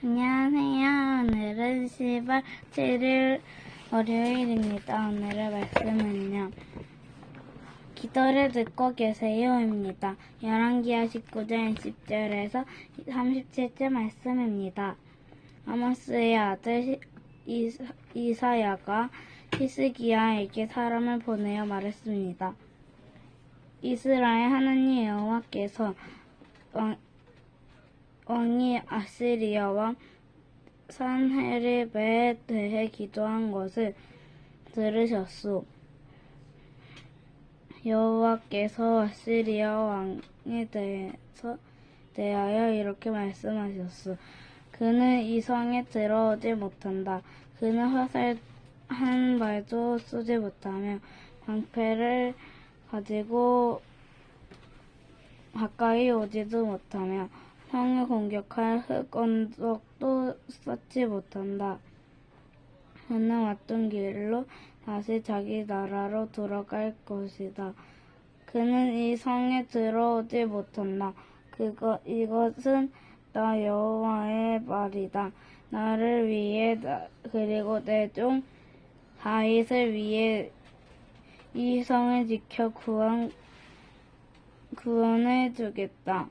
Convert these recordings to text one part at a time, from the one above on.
안녕하세요. 오늘은 10월 7일 월요일입니다. 오늘의 말씀은요. 기도를 듣고 계세요입니다. 열왕기하 19장 20절에서 37절 말씀입니다. 아모스의 아들 이사야가 히스기야에게 사람을 보내어 말했습니다. 이스라엘 하나님 여호와께서 왕, 왕이 아시리아 왕 산헤립에 대해 기도한 것을 들으셨소. 여호와께서 아시리아 왕에 대해서 대하여 이렇게 말씀하셨소. 그는 이 성에 들어오지 못한다. 그는 화살 한 발도 쏘지 못하며 방패를 가지고 가까이 오지도 못하며 성을 공격할 흙언덕도 쌓지 못한다. 그는 왔던 길로 다시 자기 나라로 돌아갈 것이다. 그는 이 성에 들어오지 못한다. 그것 이것은 나 여호와의 말이다. 나를 위해 나- 그리고 내 종 다윗을 위해 이 성을 지켜 구원 구원해 주겠다.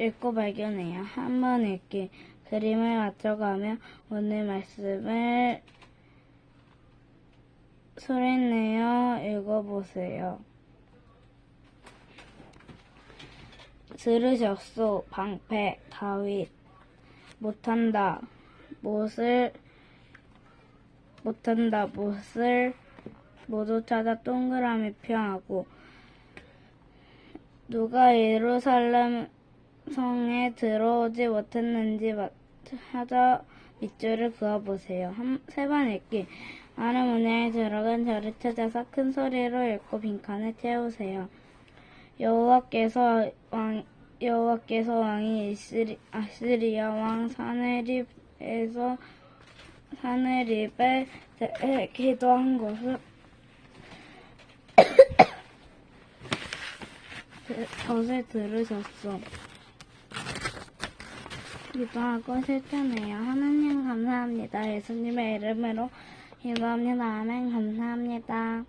읽고 발견해요. 한 번 읽기. 그림을 맞춰가며 오늘 말씀을 소리내어 읽어보세요. 들으셨소, 방패, 다윗. 못한다, 못을, 못한다, 못을 모두 찾아 동그라미 표하고, 누가 예루살렘 성에 들어오지 못했는지 마- 찾아 밑줄을 그어보세요. 세 번 읽기. 많은 문양이 들어간 절을 찾아서 큰 소리로 읽고 빈칸을 채우세요. 여호와께서 왕 여호와께서 왕이 이스리, 아시리아 왕 사네립에서 사네립에 기도한 그- 것을 들으셨소. 기도하고 실천해요. 하나님 감사합니다. 예수님의 이름으로 기도합니다. 아멘 감사합니다.